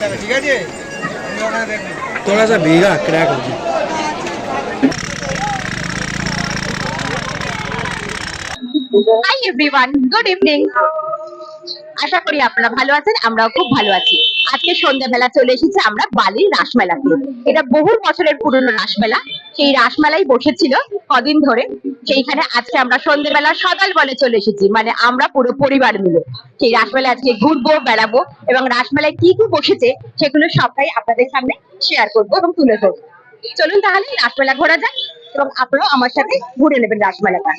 ঠিক আছে আমি ওখানে দেখবো थोड़ा सा भीगा क्रैक हो गया হাই এভরিওয়ান গুড ইভিনিং আশা করি আপনারা ভালো আছেন আমরাও খুব ভালো আছি আজকে সন্ধ্যাবেলা চলে এসেছি আমরা বালির রাসমেলাতে এটা বহু বছরের পুরনো রাসমেলা। সেই রাসমেলাই বসেছিল কদিন ধরে। সেইখানে আজকে আমরা সন্ধ্যেবেলা সকাল বলে চলে এসেছি। মানে আমরা পুরো পরিবার মিলে। সেই রাসমেলায় আজকে ঘুরবো, বেড়াবো এবং রাসমেলায় কি কি বসেছে সেগুলো সবটাই আপনাদের সামনে শেয়ার করব এবং তুলে ধরবো। চলুন তাহলে রাসমেলা ঘোরা যাক এবং আপনারাও আমার সাথে ঘুরে নেবেন রাসমেলাটা।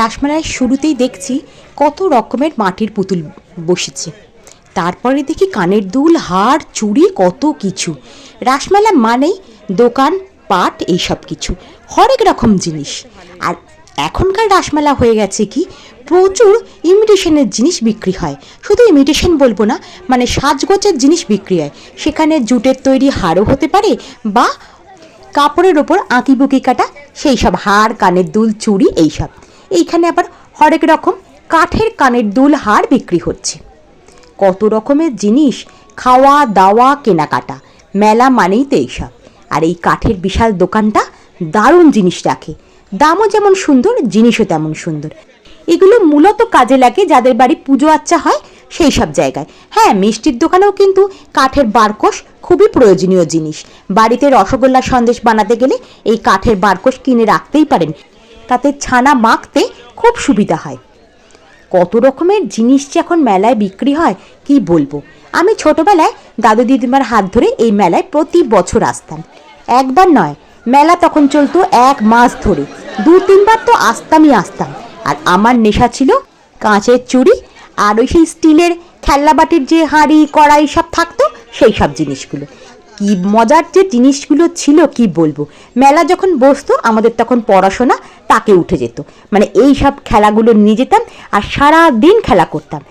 রাসমেলায় শুরুতেই দেখছি কত রকমের মাটির পুতুল বসেছে। তারপরে দেখি কানের দুল, হার, চুড়ি, কত কিছু। রাসমেলা মানেই দোকান, পাট, এইসব কিছু। হরেক রকম জিনিস। আর এখনকার রাসমেলা হয়ে গেছে কি, প্রচুর ইমিটেশনের জিনিস বিক্রি হয়। শুধু ইমিটেশন বলব না মানে সাজগোজের জিনিস বিক্রি হয়। সেখানে জুটের তৈরি হারও হতে পারে বা কাপড়ের ওপর আঁকি বুকি কাটা, সেই সব হার, কানের দুল, চুড়ি, এইসব। এইখানে আবার হরেক রকম কাঠের কানের দুল, হার বিক্রি হচ্ছে। কত রকমের জিনিস খাওয়া, দাওয়া, কেনাকাটা। মেলা মানেই তো এইসব। আর এই কাঠের বিশাল দোকানটা দারুণ জিনিস রাখে। দামও যেমন সুন্দর, জিনিসও তেমন সুন্দর। এগুলো মূলত কাজে লাগে যাদের বাড়ি পুজো আচ্চা হয় সেই সব জায়গায়। হ্যাঁ মিষ্টির দোকানেও কিন্তু কাঠের বারকোষ খুবই প্রয়োজনীয় জিনিস। বাড়িতে রসগোল্লা সন্দেশ বানাতে গেলে এই কাঠের বারকোষ কিনে রাখতেই পারেন। তাতে ছানা মাখতে খুব সুবিধা হয়। কত রকমের জিনিস যে এখন মেলায় বিক্রি হয়, কি বলব? আমি ছোটবেলায় দাদু দিদিমার হাত ধরে এই মেলায় প্রতি বছর আসতাম। একবার নয়, মেলা তখন চলতো এক মাস ধরে। দু, তিনবার তো আসতামই আসতাম। আর আমার নেশা ছিল কাঁচের চুড়ি আর ওই সেই স্টিলের খেলনা বাটির যে হাঁড়ি, কড়াই সব থাকতো, সেই সব জিনিসগুলো। কি মজার যে জিনিসগুলো ছিল কি বলব? মেলা যখন বসতো, আমাদের তখন পড়াশোনা তাকে উঠে যেত। মানে এই সব খেলাগুলো নিয়ে যেতাম আর সারা দিন খেলা করতাম।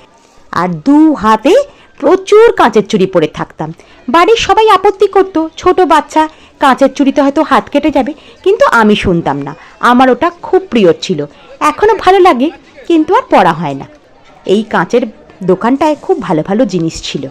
আর দু হাতে প্রচুর কাঁচের চুড়ি পরে থাকতাম। বাড়ির সবাই আপত্তি করতো, ছোট বাচ্চা, কাঁচের চুড়িতে হয়তো হাত কেটে যাবে। কিন্তু আমি শুনতাম না। আমার ওটা খুব প্রিয় ছিল। এখনও ভালো লাগে, কিন্তু আর পড়া হয় না। এই কাঁচের দোকানটায় খুব ভালো ভালো জিনিস ছিল।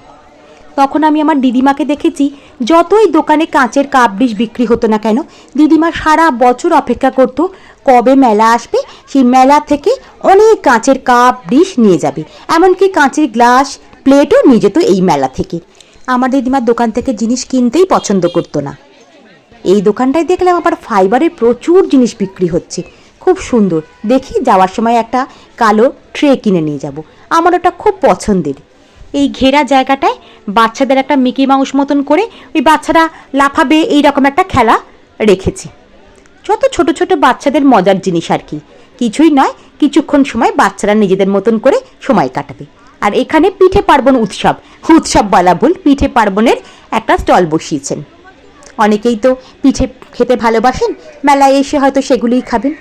তখন আমি আমার দিদিমাকে দেখেছি, যতই দোকানে কাঁচের কাপ ডিশ বিক্রি হতো না কেন, দিদিমা সারা বছর অপেক্ষা করত কবে মেলা আসবে, সেই মেলা থেকে অনেক কাঁচের কাপ ডিশ নিয়ে যাবে। এমনকি কাঁচের গ্লাস, প্লেটও নিয়ে যেত এই মেলা থেকে। আমার দিদিমার দোকান থেকে জিনিস কিনতেই পছন্দ করতো না। এই দোকানটায় দেখলাম আবার ফাইবারের প্রচুর জিনিস বিক্রি হচ্ছে। খুব সুন্দর। দেখি যাওয়ার সময় একটা কালো ট্রে কিনে নিয়ে যাব। আমার ওটা খুব পছন্দের। এই ঘেরা জায়গাটায় বাচ্চাদের একটা মিকি মাউস মতন করে ওই বাচ্চারা লাফাবে এই রকম একটা খেলা রেখেছি। যত ছোট ছোট বাচ্চাদের মজার জিনিস আর কি। কিছুই নয়, কিছুক্ষণ সময় বাচ্চারা নিজেদের মতন করে সময় কাটাবে। আর এখানে পিঠে পার্বণ উৎসব উৎসব বলা ভুল, পিঠে পার্বণের একটা স্টল বসিয়েছেন। অনেকেই তো পিঠে খেতে ভালোবাসেন, মেলায় এসে হয়তো সেগুলিই খাবেন।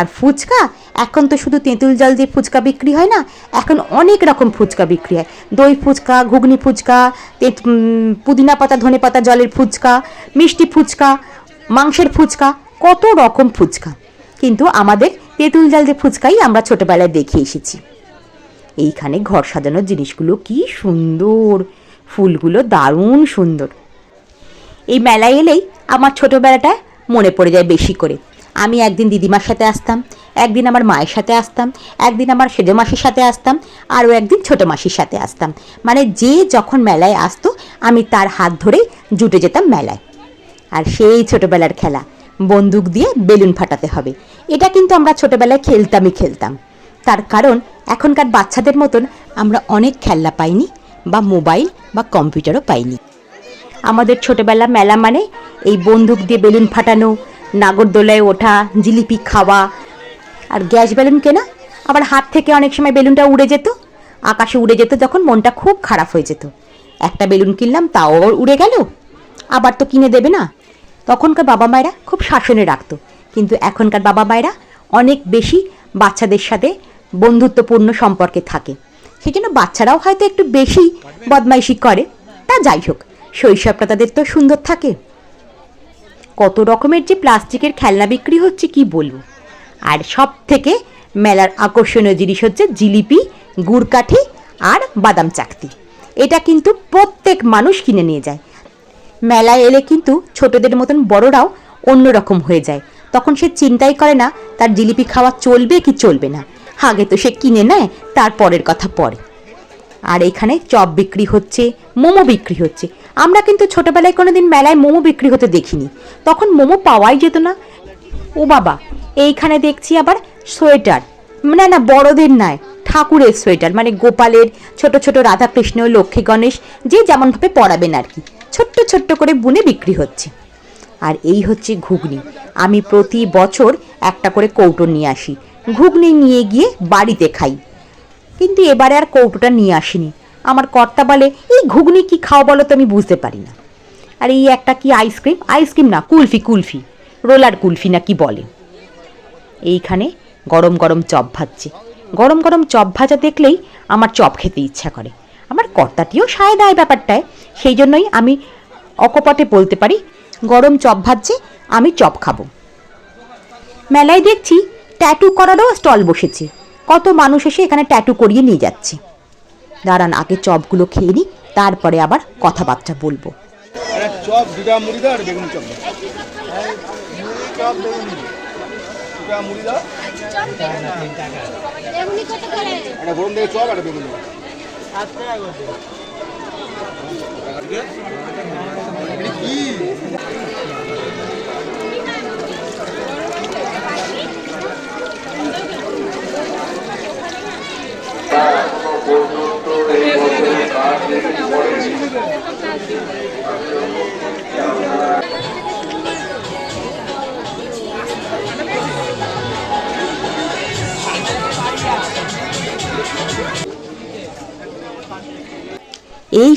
আর ফুচকা? এখন তো শুধু তেঁতুল জল দিয়ে ফুচকা বিক্রি হয় না, এখন অনেক রকম ফুচকা বিক্রি হয়। দই ফুচকা, ঘুগনি ফুচকা পুদিনা পাতা, ধনে পাতা, জলের ফুচকা, মিষ্টি ফুচকা, মাংসের ফুচকা, কত রকম ফুচকা। কিন্তু আমাদের তেঁতুল জল দিয়ে ফুচকাই আমরা ছোটোবেলায় দেখে এসেছি। এইখানে ঘর সাজানোর জিনিসগুলো কি সুন্দর, ফুলগুলো দারুণ সুন্দর। এই মেলায় এলেই আমার ছোটোবেলাটা মনে পড়ে যায় বেশি করে। আমি একদিন দিদিমার সাথে আসতাম, একদিন আমার মায়ের সাথে আসতাম, একদিন আমার সেজো মাসির সাথে আসতাম, আরও একদিন ছোটো মাসির সাথে আসতাম। মানে যে যখন মেলায় আসতো, আমি তার হাত ধরেই জুটে যেতাম মেলায়। আর সেই ছোটোবেলার খেলা, বন্দুক দিয়ে বেলুন ফাটাতে হবে। এটা কিন্তু আমরা ছোটোবেলায় খেলতামই খেলতাম। তার কারণ, এখনকার বাচ্চাদের মতন আমরা অনেক খেলনা পাইনি, বা মোবাইল বা কম্পিউটারও পাইনি। আমাদের ছোটোবেলা মেলা মানে এই বন্দুক দিয়ে বেলুন ফাটানো নাগরদোলায় ওঠা, জিলিপি খাওয়া। আর গ্যাস বেলুন কেনা? আবার হাত থেকে অনেক সময় বেলুনটা উড়ে যেত। আকাশে উড়ে যেত যখন মনটা খুব খারাপ হয়ে যেত। একটা বেলুন কিনলাম, তাও উড়ে গেল। আবার তো কিনে দেবে না। তখনকার বাবা মায়েরা খুব শাসনে রাখতো। কিন্তু এখনকার বাবা মায়েরা অনেক বেশি বাচ্চাদের সাথে বন্ধুত্বপূর্ণ সম্পর্কে থাকে। সেই জন্য বাচ্চারাও হয়তো একটু বেশি বদমাইশি করে। তা যাই হোক, শৈশবটা তাদের তো সুন্দর থাকে। কত রকমের যে প্লাস্টিকের খেলনা বিক্রি হচ্ছে, কি বলব? আর সব থেকে মেলার আকর্ষণীয় জিনিস হচ্ছে জিলিপি, গুড়কাঠি আর বাদাম চাকতি। এটা কিন্তু প্রত্যেক মানুষ কিনে নিয়ে যায়। মেলায় এলে কিন্তু ছোটদের মতন বড়রাও অন্যরকম হয়ে যায়। তখন সে চিন্তাই করে না, তার জিলিপি খাওয়া চলবে কি চলবে না। আগে তো সে কিনে নেয়, তার পরের কথা পরে। আর এখানে চপ বিক্রি হচ্ছে, মোমো বিক্রি হচ্ছে। আমরা কিন্তু ছোটবেলায় কোনোদিন মেলায় মোমো বিক্রি হতে দেখিনি। তখন মোমো পাওয়াই যেত না। ও বাবা, এইখানে দেখছি আবার সোয়েটার। না না, বড়দের নয় ঠাকুরের সোয়েটার মানে গোপালের, ছোট ছোট রাধাকৃষ্ণ, লক্ষ্মী গণেশ, যে যেমনভাবে পরাবেন আর কি। ছোট্ট ছোট্ট করে বুনে বিক্রি হচ্ছে। আর এই হচ্ছে ঘুগনি। আমি প্রতি বছর একটা করে কৌটো নিয়ে আসি। ঘুগনি নিয়ে গিয়ে বাড়িতে খাই। কিন্তু এবারে আর কৌটোটা নিয়ে আসিনি। আমার কর্তা বলে, এই ঘুগনি কি খাও বলো তো আমি বুঝতে পারি না। আর এই একটা কি আইসক্রিম আইসক্রিম না, কুলফি কুলফি। রোলার কুলফি না কি বলে? এইখানে গরম গরম চপ ভাজছে। গরম গরম চপ ভাজা দেখলেই আমার চপ খেতে ইচ্ছা করে। আমার কর্তাটিও সায় দেয় ব্যাপারটায়। সেই জন্যই আমি অকপটে বলতে পারি, গরম চপ ভাজছে, আমি চপ খাব। মেলায় দেখছি ট্যাটু করারও স্টল বসেছে। কত মানুষ এসে এখানে ট্যাটু করিয়ে নিয়ে যাচ্ছে। দাঁড়ান আগে চপগুলো খেয়ে নিই তারপরে আবার কথাবার্তা বলব। চপ দুটা মুড়ি দাও আর বেগুন চপ চপ বেগুনি দুটা মুড়ি দাও। একটা গরম দিয়ে চপ একটা বেগুনি কি? এই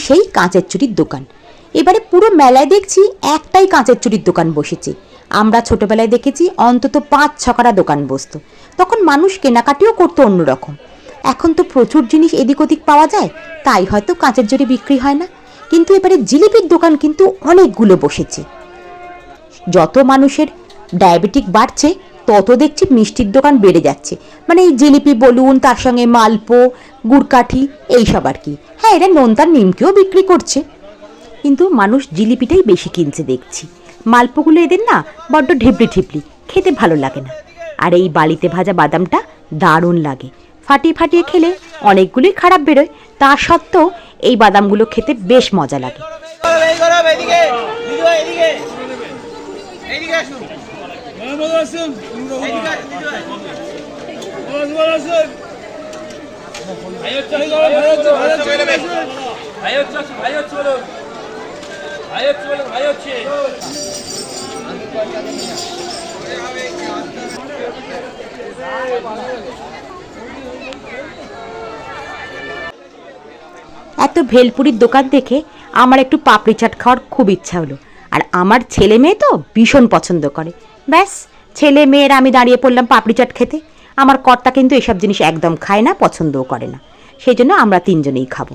সেই কাঁচের চুরির দোকান। এবারে পুরো মেলায় দেখছি একটাই কাঁচের চুরির দোকান বসেছে। আমরা ছোটবেলায় দেখেছি অন্তত পাঁচ ছকারা দোকান বসতো। তখন মানুষ কেনাকাটিও করতো অন্যরকম। এখন তো প্রচুর জিনিস এদিক ওদিক পাওয়া যায়, তাই হয়তো কাঁচের জুড়ি বিক্রি হয় না। কিন্তু এবারে জিলিপির দোকান কিন্তু অনেকগুলো বসেছে। যত মানুষের ডায়াবেটিক বাড়ছে, তত দেখছি মিষ্টির দোকান বেড়ে যাচ্ছে। মানে এই জিলিপি বলুন, তার সঙ্গে মালপো, গুড়কাঠি, এইসব আর কি। হ্যাঁ এরা নোনতার নিমকেও বিক্রি করছে। কিন্তু মানুষ জিলিপিটাই বেশি কিনছে দেখছি। মালপোগুলো এদের না বড্ড ঢিপলি ঢিপলি খেতে ভালো লাগে না। আর এই বালিতে ভাজা বাদামটা দারুণ লাগে। ফাটিয়ে ফাটিয়ে খেলে অনেকগুলোই খারাপ বেরোয়। তা সত্ত্বেও এই বাদামগুলো খেতে বেশ মজা লাগে। এত ভেলপুরির দোকান দেখে আমার একটু পাপড়ি চাট খাওয়ার খুব ইচ্ছা হলো। আর আমার ছেলে মেয়ে তো ভীষণ পছন্দ করে। ব্যাস, ছেলে মেয়ের আমি দাঁড়িয়ে পড়লাম পাপড়ি চাট খেতে। আমার কর্তা কিন্তু এসব জিনিস একদম খায় না, পছন্দও করে না। সেই জন্য আমরা তিনজনেই খাব।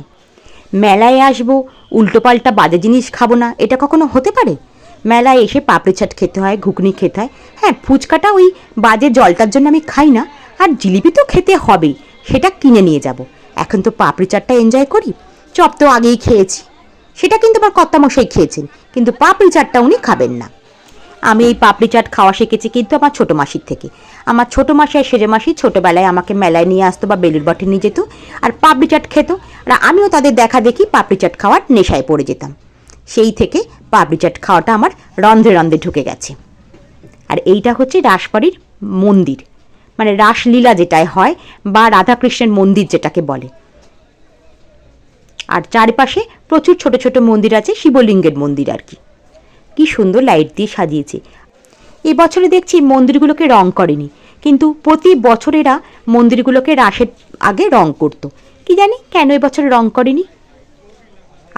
মেলায় আসব, উল্টোপাল্টা বাজে জিনিস খাব না, এটা কখনো হতে পারে? মেলায় এসে পাপড়ি চাট খেতে হয়, ঘুগনি খেতে হয়। হ্যাঁ ফুচকাটা ওই বাজে জলটার জন্য আমি খাই না, আর জিলিপি তো খেতে হবেই। সেটা কিনে নিয়ে যাব। এখন তো পাপড়ি চাটটা এনজয় করি। চপ তো আগেই খেয়েছি। সেটা কিন্তু আমার কর্তামশাই খেয়েছেন, কিন্তু পাপড়ি চাটটা উনি খাবেন না। আমি এই পাপড়ি চাট খাওয়া শিখেছি কিন্তু আমার ছোটো মাসির থেকে। আমার ছোটো মাসি আর সেজে মাসি ছোটোবেলায় আমাকে মেলায় নিয়ে আসতো বা বেলুর বটে নিয়ে যেত, আর পাপড়ি চাট খেত। আর আমিও তাদের দেখা দেখি পাপড়ি চাট খাওয়ার নেশায় পড়ে যেতাম। সেই থেকে পাপড়ি চাট খাওয়াটা আমার রন্ধে রন্ধে ঢুকে গেছে। আর এইটা হচ্ছে রাসবাড়ির মন্দির। মানে রাসলীলা যেটায় হয় বা রাধাকৃষ্ণের মন্দির যেটাকে বলে। আর চারপাশে প্রচুর ছোট ছোট মন্দির আছে, শিবলিঙ্গের মন্দির আর কি। কি সুন্দর লাইট দিয়ে সাজিয়েছে। এবছরে দেখছি মন্দিরগুলোকে রং করেনি, কিন্তু প্রতি বছর এরা মন্দিরগুলোকে রাসের আগে রং করতো। কি জানি কেন এবছর রং করেনি?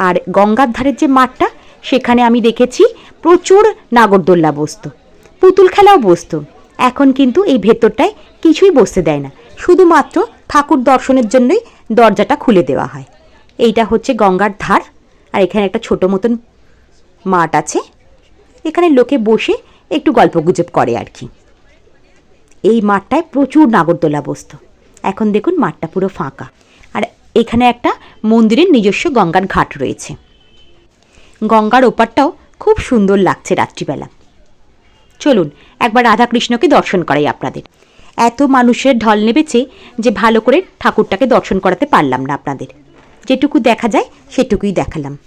আর গঙ্গার ধারের যে মাঠটা, সেখানে আমি দেখেছি প্রচুর নাগরদোল্লা বসতো, পুতুল খেলাও বসতো। এখন কিন্তু এই ভেতরটায় কিছুই বসতে দেয় না। শুধুমাত্র ঠাকুর দর্শনের জন্যই দরজাটা খুলে দেওয়া হয়। এইটা হচ্ছে গঙ্গার ধার, আর এখানে একটা ছোট মতন মাঠ আছে। এখানে লোকে বসে একটু গল্প গুজব করে আর কি। এই মাঠটায় প্রচুর নাগরদোলা বসত। এখন দেখুন মাঠটা পুরো ফাঁকা। আর এখানে একটা মন্দিরের নিজস্ব গঙ্গার ঘাট রয়েছে। গঙ্গার ওপারটাও খুব সুন্দর লাগছে রাত্রিবেলা। চলুন, একবার রাধাকৃষ্ণকে দর্শন করাই আপনাদের। এত মানুষের ঢল নেমেছে যে ভালো করে ঠাকুরটাকে দর্শন করাতে পারলাম না আপনাদের। যেটুকু দেখা যায়, সেটুকুই দেখালাম।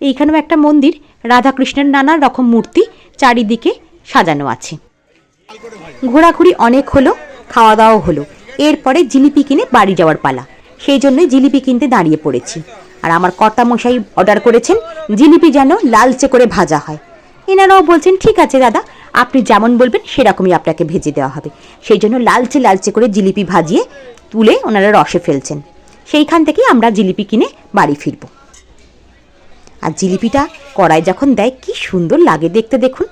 এইখানেও একটা মন্দির, রাধাকৃষ্ণের নানা রকম মূর্তি চারিদিকে সাজানো আছে। ঘোরাঘুরি অনেক হলো খাওয়া দাওয়াও হলো। এরপরে জিলিপি কিনে বাড়ি যাওয়ার পালা। সেই জন্যই জিলিপি কিনতে দাঁড়িয়ে পড়েছি। আর আমার কর্তা মশাই অর্ডার করেছেন, জিলিপি যেন লালচে করে ভাজা হয়। এনারাও বলছেন, ঠিক আছে দাদা আপনি যেমন বলবেন সেরকমই আপনাকে ভেজে দেওয়া হবে। সেই জন্য লালচে লালচে করে জিলিপি ভাজিয়ে তুলে ওনারা রসে ফেলছেন। সেইখান থেকেই আমরা জিলিপি কিনে বাড়ি ফিরব। আর জিলিপিটা কড়াই যখন দেয় কি সুন্দর লাগে দেখতে দেখুন।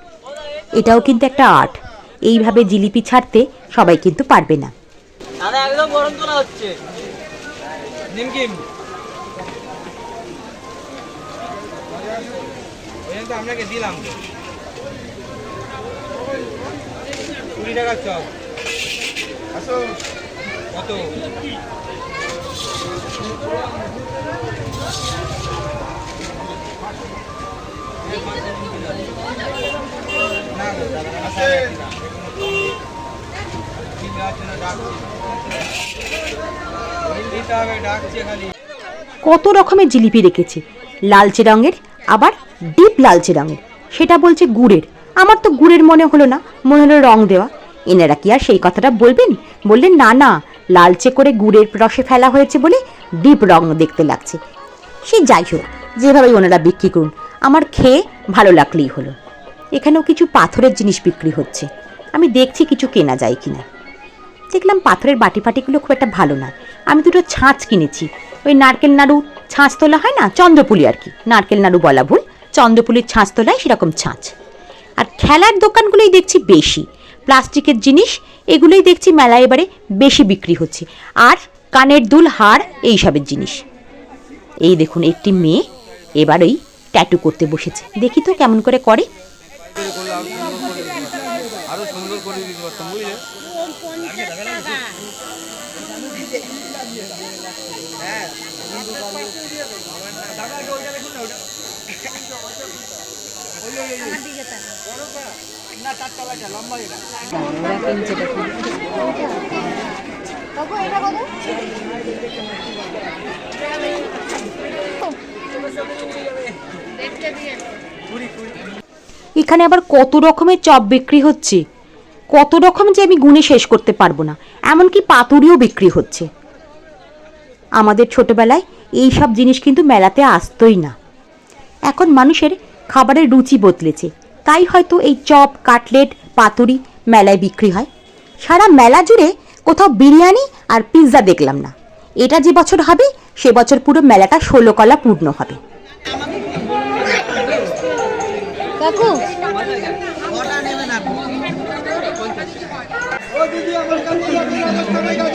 এটাও কিন্তু একটা আর্ট। এইভাবে জিলিপি ছাড়তে সবাই কিন্তু পারবে না। দাদা একদম গরম তোলা হচ্ছে। নিমকিম। আপনাকে দিলাম তো কুড়ি টাকার চপ। আসো। কত? কত রকমের জিলিপি রেখেছে। লালচে রঙের আবার ডিপ লালচে রঙের। সেটা বলছে গুড়ের। আমার তো গুড়ের মনে হলো না মনে হলো রং দেওয়া। এনারা কি আর সেই কথাটা বলবেন? বললেন, না না, লালচে করে গুড়ের রসে ফেলা হয়েছে বলে ডিপ রং দেখতে লাগছে। সে যাই হোক, যেভাবেই ওনারা বিক্রি করুন, আমার খেয়ে ভালো লাগলেই হলো। এখানেও কিছু পাথরের জিনিস বিক্রি হচ্ছে। আমি দেখছি কিছু কেনা যায় কিনা। দেখলাম পাথরের বাটি ফাটিগুলো খুব একটা ভালো না। আমি দুটো ছাঁচ কিনেছি। ওই নারকেল নাড়ু ছাঁচ তোলা হয় না? চন্দ্রপুলি আর কি। নারকেল নাড়ু বলা ভুল। চন্দ্রপুলির ছাঁচ তোলায় সেরকম ছাঁচ। আর খেলার দোকানগুলোই দেখছি বেশি। প্লাস্টিকের জিনিস, এগুলোই দেখছি মেলায় এবারে বেশি বিক্রি হচ্ছে। আর কানের দুল, হার এইসবের জিনিস। এই দেখুন, একটি মেয়ে এবারেই ট্যাটু করতে বসেছে। দেখি তো কেমন করে করে। এখানে আবার কত রকমের চপ বিক্রি হচ্ছে? কত রকম যে আমি গুণে শেষ করতে পারব না। এমনকি পাতুরিও বিক্রি হচ্ছে। আমাদের ছোটবেলায় এই সব জিনিস কিন্তু মেলাতে আসতোই না। এখন মানুষের খাবারের রুচি বদলেছে। তাই হয়তো এই চপ কাটলেট পাতুরি মেলায় বিক্রি হয়। সারা মেলা জুড়ে কোথাও বিরিয়ানি আর পিৎজা দেখলাম না। এটা যে বছর হবে সে বছর পুরো মেলাটা ষোলো কলা পূর্ণ হবে। ও দিদি আমার কাছে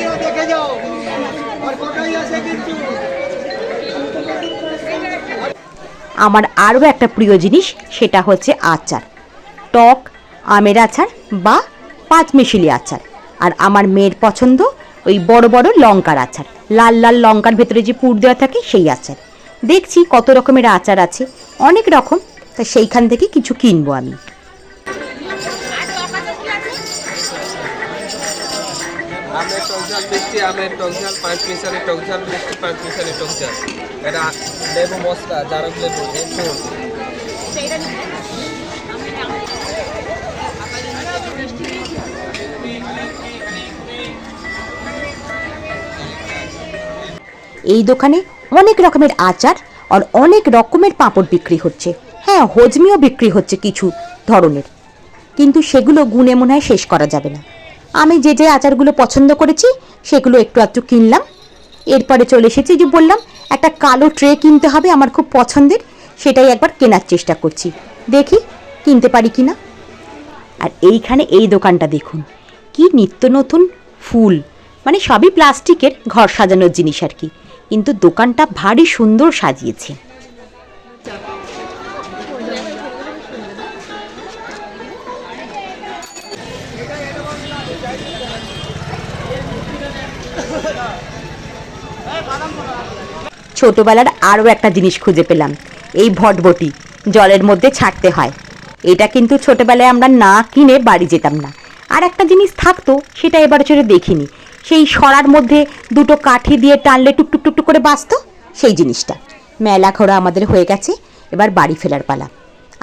আমার আরও একটা প্রিয় জিনিস, সেটা হচ্ছে আচার। টক, আমের আচার বা পাঁচমিশিলি আচার। আর আমার মেয়ের পছন্দ ওই বড় বড় লঙ্কার আচার। লাল লাল লঙ্কার ভেতরে যে পুর দেওয়া থাকে, সেই আচার। দেখছি কত রকমের আচার আছে, অনেক রকম, তা সেইখান থেকে কিছু কিনবো আমি। মিষ্টি আমের টকঝাল পাঁচ মিশালি টকঝাল মিষ্টি পাঁচ মিশালি টকঝাল এটা লেবু মশলা জারক লেবু এই দোকানে অনেক রকমের আচার আর অনেক রকমের পাঁপড় বিক্রি হচ্ছে। হ্যাঁ হজমিও বিক্রি হচ্ছে কিছু ধরনের। কিন্তু সেগুলো গুণে মনে হয় শেষ করা যাবে না। আমি যে যে আচারগুলো পছন্দ করেছি, সেগুলো একটু একটু কিনলাম। এরপরে চলে এসেছি যে বললাম, একটা কালো ট্রে কিনতে হবে আমার খুব পছন্দের, সেটাই একবার কেনার চেষ্টা করছি। দেখি, কিনতে পারি কি না আর এইখানে এই দোকানটা দেখুন, কি নিত্য নতুন ফুল। মানে সবই প্লাস্টিকের, ঘর সাজানোর জিনিস আর কি। কিন্তু দোকানটা ভারী সুন্দর সাজিয়েছে। ছোটবেলার আরও একটা জিনিস খুঁজে পেলাম, এই ভটবটি, জলের মধ্যে ছাড়তে হয়। এটা কিন্তু ছোটবেলায় আমরা না কিনে বাড়ি যেতাম না। আর একটা জিনিস থাকতো, সেটা এবার চলে দেখিনি, সেই সরার মধ্যে দুটো কাঠি দিয়ে টানলে টুকটুক টুকটুক করে বাঁচতো, সেই জিনিসটা। মেলা ঘোরা আমাদের হয়ে গেছে, এবার বাড়ি ফেরার পালা।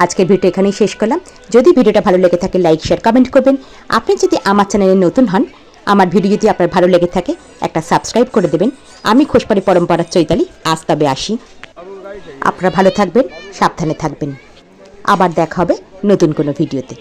আজকের ভিডিও এখানেই শেষ করলাম। যদি ভিডিওটা ভালো লেগে থাকে, লাইক, শেয়ার, কমেন্ট করবেন। আপনি যদি আমার চ্যানেলে নতুন হন আমার ভিডিও যদি আপনার ভালো লেগে থাকে, একটা সাবস্ক্রাইব করে দেবেন। আমি খোসপাড়ি পরম্পরার চৈতালি, আজ তবে আসি। আপনারা ভালো থাকবেন, সাবধানে থাকবেন। আবার দেখা হবে নতুন কোনো ভিডিওতে।